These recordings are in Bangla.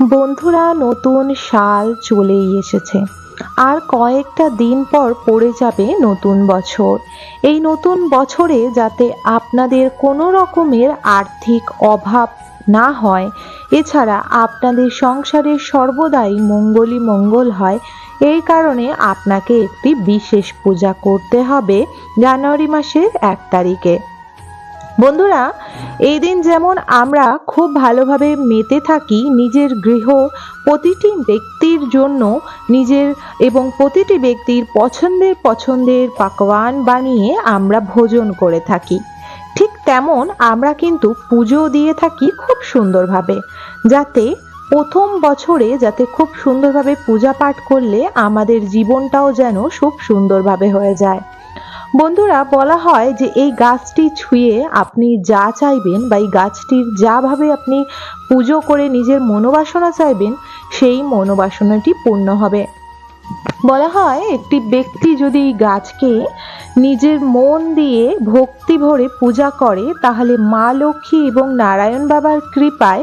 বন্ধুরা, নতুন সাল চলেই এসেছে। আর কয়েকটা দিন পর পড়ে যাবে নতুন বছর। এই নতুন বছরে যাতে আপনাদের কোনো রকমের আর্থিক অভাব না হয়, এছাড়া আপনাদের সংসারে সর্বদাই মঙ্গলই মঙ্গল হয়, এই কারণে আপনাকে একটি বিশেষ পূজা করতে হবে জানুয়ারি মাসের এক তারিখে। বন্ধুরা, এই দিন যেমন আমরা খুব ভালোভাবে মেতে থাকি নিজের গৃহ প্রতিটি ব্যক্তির জন্য নিজের এবং প্রতিটি ব্যক্তির পছন্দের পছন্দের পাকওয়ান বানিয়ে আমরা ভোজন করে থাকি। ঠিক তেমন আমরা কিন্তু পুজো দিয়ে থাকি খুব সুন্দরভাবে, যাতে প্রথম বছরে যাতে খুব সুন্দরভাবে পূজা পাঠ করলে আমাদের জীবনটাও যেন খুব সুন্দরভাবে হয়ে যায়। বন্ধুরা, বলা হয় যে এই গাছটি ছুঁয়ে আপনি যা চাইবেন বা এই গাছটির যাভাবে আপনি পুজো করে নিজের মনোবাসনা চাইবেন, সেই মনোবাসনাটি পূর্ণ হবে। বলা হয় একটি ব্যক্তি যদি এই গাছকে নিজের মন দিয়ে ভক্তি ভরে পূজা করে, তাহলে মা লক্ষ্মী এবং নারায়ণ বাবার কৃপায়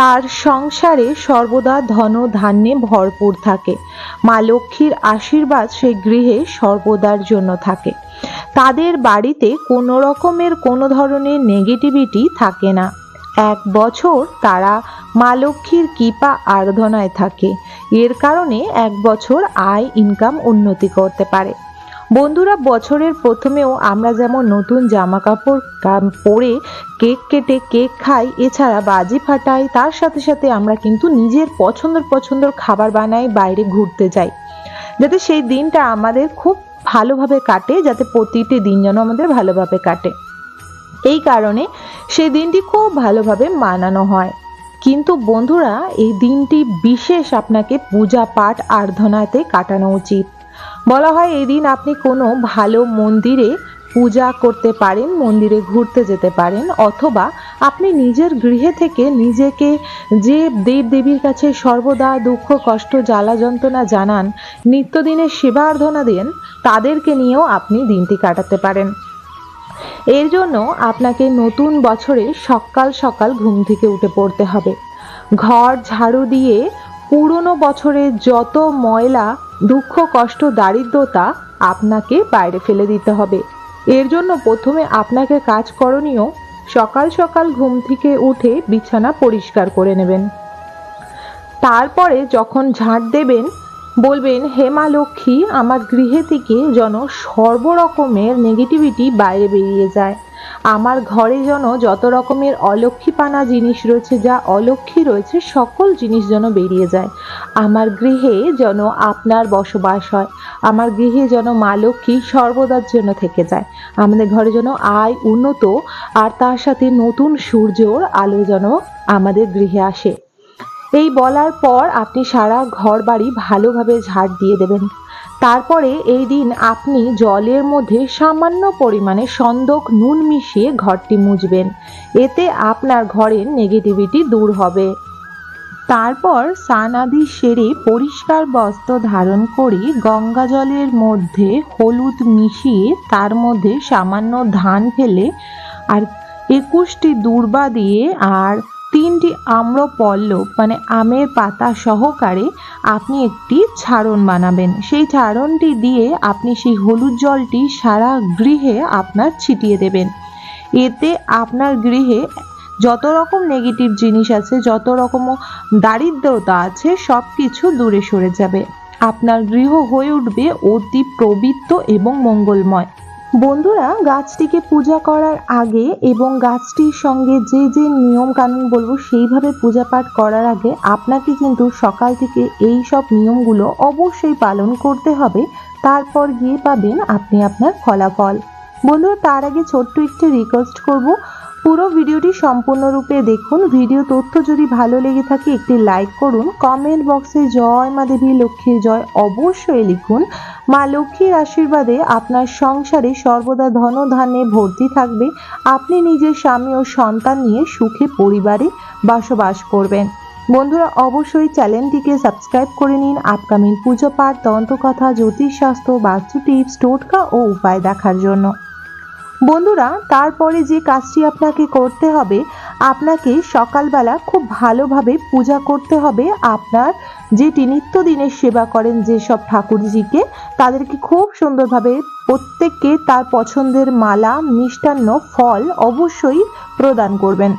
তার সংসারে সর্বদা ধন ধান্যে ভরপুর থাকে। মা লক্ষ্মীর আশীর্বাদ সে গৃহে সর্বদার জন্য থাকে। তাদের বাড়িতে কোনো রকমের কোনো ধরনের নেগেটিভিটি থাকে না। এক বছর তারা মা লক্ষ্মীর কৃপা আরাধনায় থাকে। এর কারণে এক বছর আয় ইনকাম উন্নতি করতে পারে। বন্ধুরা, বছরের প্রথমেও আমরা যেমন নতুন জামা কাপড় পরে কেক কেটে কেক খাই, এছাড়া বাজি ফাটাই, তার সাথে সাথে আমরা কিন্তু নিজের পছন্দের পছন্দের খাবার বানাই, বাইরে ঘুরতে যাই। যাতে সেই দিনটা আমাদের খুব ভালোভাবে কাটে, যাতে প্রতিটি দিন যেন আমাদের ভালোভাবে কাটে। এই কারণে সেই দিনটি খুব ভালোভাবে মানানো হয়। কিন্তু বন্ধুরা, এই দিনটি বিশেষ আপনাকে পূজা পাঠ, আরাধনাতে কাটানো উচিত। বলা হয় এই দিন আপনি কোনো ভালো মন্দিরে পূজা করতে পারেন, মন্দিরে ঘুরতে যেতে পারেন, অথবা আপনি নিজের গৃহে থেকে নিজেকে যে দেব দেবীর কাছে সর্বদা দুঃখ, কষ্ট, জ্বালা যন্ত্রণা জানান, নিত্যদিনের সেবা আরাধনা দেন, তাদেরকে নিয়েও আপনি দিনটি কাটাতে পারেন। এর জন্য আপনাকে নতুন বছরে সকাল সকাল ঘুম থেকে উঠে পড়তে হবে। ঘর ঝাড়ু দিয়ে পুরনো বছরের যত ময়লা দুঃখ, কষ্ট, দারিদ্রতা আপনাকে বাইরে ফেলে দিতে হবে। এর জন্য প্রথমে আপনাকে কাজ করণীয় সকাল সকাল ঘুম থেকে উঠে বিছানা পরিষ্কার করে নেবেন। তারপরে যখন ঝাঁট দেবেন, বলবেন, হে মা লক্ষ্মী, আমার গৃহে থেকে যেন সর্বরকমের নেগেটিভিটি বাইরে বেরিয়ে যায়। আমার ঘরে যেন যত রকমের অলক্ষীপানা জিনিস রয়েছে, যা অলক্ষী রয়েছে, সকল জিনিস যেন বেরিয়ে যায়। আমার গৃহে যেন আপনার বসবাস হয়, আমার গৃহে যেন মা লক্ষ্মী সর্বদার জন্য থেকে যায়। আমাদের ঘরে যেন আয় উন্নত, আর তার সাথে নতুন সূর্যর আলো যেন আমাদের গৃহে আসে। এই বলার পর আপনি সারা ঘর বাড়ি ভালোভাবে ঝাড় দিয়ে দেবেন। তারপরে এই দিন আপনি জলের মধ্যে সামান্য পরিমাণে সন্দক নুন মিশিয়ে ঘরটি মুছবেন এতে আপনার ঘরের নেগেটিভিটি দূর হবে। তারপর সানাদি সেরে পরিষ্কার বস্ত্র ধারণ করে গঙ্গা জলের মধ্যে হলুদ মিশিয়ে তার মধ্যে সামান্য ধান ফেলে আর একুশটি দূর্বা দিয়ে আর তিনটি আম্রপল্লব মানে আমের পাতা সহকারে আপনি একটি ছাড়ন বানাবেন। সেই ছাড়নটি দিয়ে আপনি সেই হলুদ জলটি সারা গৃহে আপনার ছিটিয়ে দেবেন। এতে আপনার গৃহে যত রকম নেগেটিভ জিনিস আছে, যত রকম দারিদ্রতা আছে সব কিছু দূরে সরে যাবে। আপনার গৃহ হয়ে উঠবে অতি পবিত্র এবং মঙ্গলময়। বন্ধুরা, গাছটিকে পূজা করার আগে এবং গাছটির সঙ্গে যে যে নিয়ম কানুন বলব সেইভাবে পূজা পাঠ করার আগে আপনাকে কিন্তু সকাল থেকে এই সব নিয়মগুলো অবশ্যই পালন করতে হবে। তারপর গিয়ে পাবেন আপনি আপনার ফলাফল। বন্ধুরা, তার আগে ছোট্ট একটি রিকোয়েস্ট করব। পুরো ভিডিওটি সম্পূর্ণরূপে দেখুন। ভিডিও তথ্য যদি ভালো লেগে থাকে, একটি লাইক করুন। কমেন্ট বক্সে জয় মা দেবী, লক্ষ্মীর জয় অবশ্যই লিখুন। মা লক্ষ্মীর আশীর্বাদে আপনার সংসারে সর্বদা ধন ধান্যে ভর্তি থাকবে। আপনি নিজের স্বামী ও সন্তান নিয়ে সুখে পরিবারে বসবাস করবেন। বন্ধুরা, অবশ্যই চ্যানেলটিকে সাবস্ক্রাইব করে নিন। আপকামিং পুজো পাঠ, দন্তকথা, জ্যোতিষশাস্ত্র, বাস্তু টিপস, টোটকা ও উপায় দেখার জন্য। বন্ধুরা, তারপরে যে কাজটি আপনাকে করতে হবে, আপনাকে সকালবেলা খুব ভালোভাবে পূজা করতে হবে। আপনার যেটি নিত্যদিনের সেবা করেন যেসব ঠাকুরজিকে, তাদেরকে খুব সুন্দরভাবে প্রত্যেককে তার পছন্দের মালা, মিষ্টান্ন, ফল অবশ্যই প্রদান করবেন।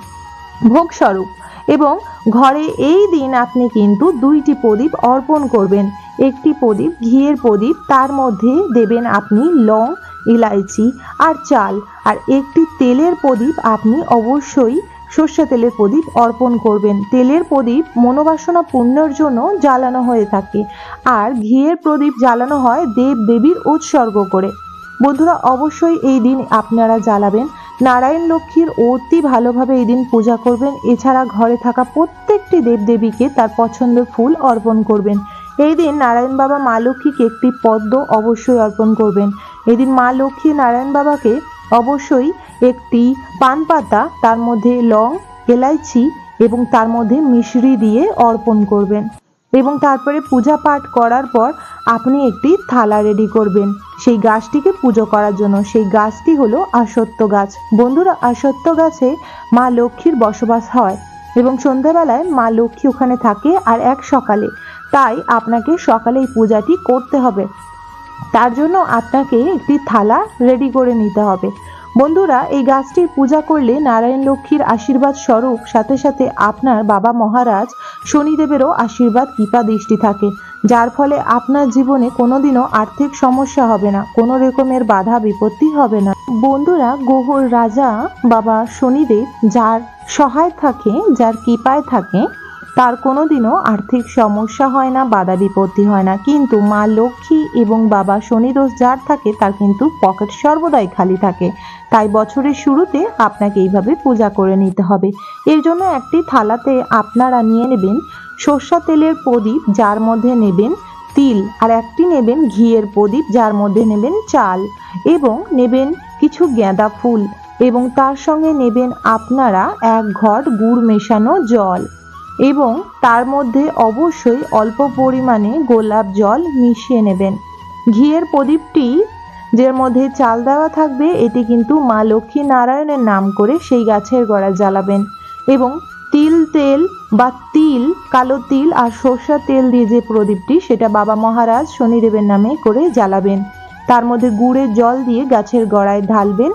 ভোগস্বরূপ। এবং ঘরে এই দিন আপনি কিন্তু দুইটি প্রদীপ অর্পণ করবেন। একটি প্রদীপ ঘিয়ের প্রদীপ, তার মধ্যে দেবেন আপনি লং ইলাইচি আর চাল আর একটি তেলের প্রদীপ আপনি অবশ্যই সর্ষে তেলের প্রদীপ অর্পণ করবেন। তেলের প্রদীপ মনোবাসনা পূর্ণের জন্য জ্বালানো হয়ে থাকে। আর ঘিয়ের প্রদীপ জ্বালানো হয় দেব দেবীর উৎসর্গ করে। বন্ধুরা, অবশ্যই এই দিন আপনারা জ্বালাবেন। নারায়ণ লক্ষ্মীর অতি ভালোভাবে এই দিন পূজা করবেন। এছাড়া ঘরে থাকা প্রত্যেকটি দেবদেবীকে তার পছন্দের ফুল অর্পণ করবেন। এই দিন নারায়ণ বাবা মা লক্ষ্মীকে একটি পদ্ম অবশ্যই অর্পণ করবেন। এদিন মা লক্ষ্মী নারায়ণ বাবাকে অবশ্যই একটি পান পাতা তার মধ্যে লং, এলাইচি এবং তার মধ্যে মিশরি দিয়ে অর্পণ করবেন এবং তারপরে পূজা পাঠ করার পর আপনি একটি থালা রেডি করবেন। সেই গাছটিকে পুজো করার জন্য। সেই গাছটি হলো আসত্য গাছ। বন্ধুরা আসত্য গাছে মা লক্ষ্মীর বসবাস হয় এবং সন্ধ্যাবেলায় মা লক্ষ্মী ওখানে থাকে আর এক সকালে। তাই আপনাকে সকালে এই পূজাটি করতে হবে। তার জন্য আপনাকে একটি থালা রেডি করে নিতে হবে। বন্ধুরা, এই গাছটির পূজা করলে নারায়ণ লক্ষ্মীর আশীর্বাদ স্বরূপ, সাথে সাথে আপনার বাবা মহারাজ শনিদেবেরও আশীর্বাদ, কৃপা, দৃষ্টি থাকে। যার ফলে আপনার জীবনে কোনোদিনও আর্থিক সমস্যা হবে না, কোনো রকমের বাধা, বিপত্তি হবে না। বন্ধুরা, গোহর রাজা বাবা শনিদেব যার সহায় থাকে, যার কৃপায় থাকে তার কোনোদিনও আর্থিক সমস্যা হয় না, বাধা বিপত্তি হয় না। কিন্তু মা লক্ষ্মী এবং বাবা শনিদোষ যার থাকে, তার কিন্তু পকেট সর্বদাই খালি থাকে। তাই বছরের শুরুতে আপনাকে এইভাবে পূজা করে নিতে হবে। এর জন্য একটি থালাতে আপনারা নিয়ে নেবেন সর্ষা তেলের প্রদীপ, যার মধ্যে নেবেন তিল, আর একটি নেবেন ঘিয়ের প্রদীপ, যার মধ্যে নেবেন চাল, এবং নেবেন কিছু গেঁদা ফুল, এবং তার সঙ্গে নেবেন আপনারা এক ঘট গুড় মেশানো জল। এবং তার মধ্যে অবশ্যই অল্প পরিমাণে গোলাপ জল মিশিয়ে নেবেন। ঘিয়ের প্রদীপটি যার মধ্যে চাল দেওয়া থাকবে, এটি কিন্তু মা লক্ষ্মী নারায়ণের নাম করে সেই গাছের গোড়া জ্বালাবেন এবং তিল তেল বা তিল, কালো তিল আর সর্ষা তেল দিয়ে যে প্রদীপটি, সেটা বাবা মহারাজ শনিদেবের নামে করে জ্বালাবেন। তার মধ্যে গুড়ের জল দিয়ে গাছের গড়ায় ঢালবেন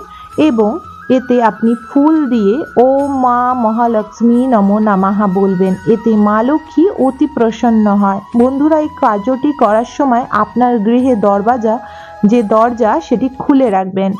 এবং এতে আপনি ফুল দিয়ে ও মা মহালক্ষ্মী নম নামাহা বলবেন। এতে মা লক্ষ্মী অতি প্রসন্ন হয়। বন্ধুরা, এই কার্যটি করার সময় আপনার গৃহে দরবাজা, যে দরজা, সেটি খুলে রাখবেন।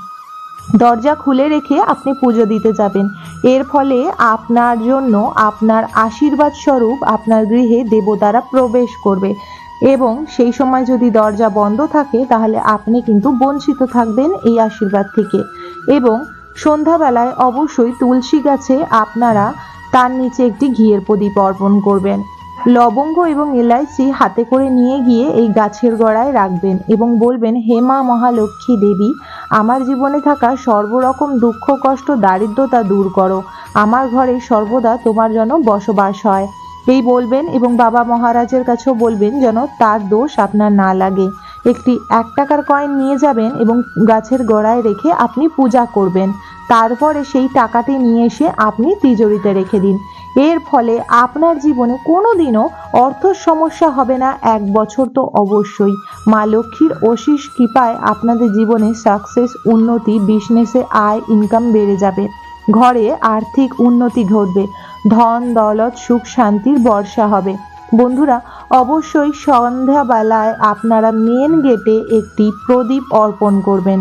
দরজা খুলে রেখে আপনি পুজো দিতে যাবেন। এর ফলে আপনার জন্য আপনার আশীর্বাদ স্বরূপ আপনার গৃহে দেবতারা প্রবেশ করবে। এবং সেই সময় যদি দরজা বন্ধ থাকে, তাহলে আপনি কিন্তু বঞ্চিত থাকবেন এই আশীর্বাদ থেকে। এবং সন্ধ্যাবেলায় অবশ্যই তুলসী গাছে আপনারা তার নিচে একটি ঘিয়ের প্রদীপ অর্পণ করবেন। লবঙ্গ এবং এলাইচি হাতে করে নিয়ে গিয়ে এই গাছের গোড়ায় রাখবেন এবং বলবেন, হে মা মহালক্ষ্মী দেবী, আমার জীবনে থাকা সর্বরকম দুঃখ, কষ্ট, দারিদ্রতা দূর করো। আমার ঘরে সর্বদা তোমার যেন বসবাস হয়। এই বলবেন এবং বাবা মহারাজের কাছেও বলবেন যেন তার দোষ আপনার না লাগে। একটি এক টাকার কয়েন নিয়ে যাবেন এবং গাছের গোড়ায় রেখে আপনি পূজা করবেন। তারপরে সেই টাকাটি নিয়ে এসে আপনি তিজোরিতে রেখে দিন। এর ফলে আপনার জীবনে কোনো দিনও অর্থ সমস্যা হবে না, এক বছর তো অবশ্যই। মা লক্ষ্মীর অশিস কৃপায় আপনাদের জীবনে সাকসেস উন্নতি বিজনেসে আয় ইনকাম বেড়ে যাবে। ঘরে আর্থিক উন্নতি ঘটবে। ধন, দৌলত, সুখ, শান্তির বর্ষা হবে। বন্ধুরা, অবশ্যই সন্ধ্যাবেলায় আপনারা মেন গেটে একটি প্রদীপ অর্পণ করবেন।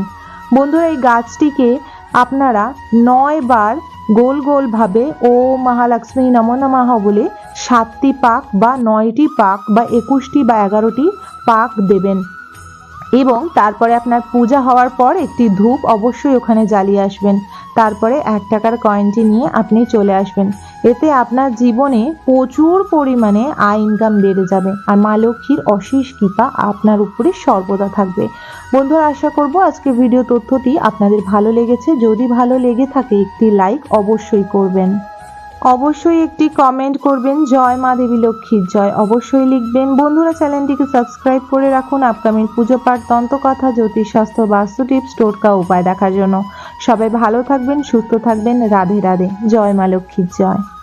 বন্ধুরা, এই গাছটিকে আপনারা নয় বার গোল গোলভাবে ও মহালক্ষ্মী নম নমাহ বলে সাতটি পাক বা নয়টি পাক বা একুশটি বা এগারোটি পাক দেবেন। এবং তারপরে আপনার পূজা হওয়ার পর একটি ধূপ অবশ্যই ওখানে জ্বালিয়ে আসবেন। তারপরে এক টাকার কয়েনটি নিয়ে আপনি চলে আসবেন। এতে আপনার জীবনে প্রচুর পরিমাণে আয় ইনকাম বেড়ে যাবে। আর মা লক্ষ্মীর অশেষ কৃপা আপনার উপরে সর্বদা থাকবে। বন্ধুরা, আশা করব আজকে ভিডিও তথ্যটি আপনাদের ভালো লেগেছে। যদি ভালো লেগে থাকে একটি লাইক অবশ্যই করবেন। অবশ্যই একটি কমেন্ট করবেন, জয় মা দেবী লক্ষ্মীর জয়। অবশ্যই লিখবেন, বন্ধুরা চ্যানেলটিকে সাবস্ক্রাইব করে রাখুন আপকামিং পুজো পাঠ তন্ত্রকথা জ্যোতিষশাস্ত্র বাস্তু টিপস টোটকা উপায় দেখার জন্য। সবাই ভালো থাকবেন, সুস্থ থাকবেন, রাধে রাধে। জয় মা লক্ষ্মীর জয়।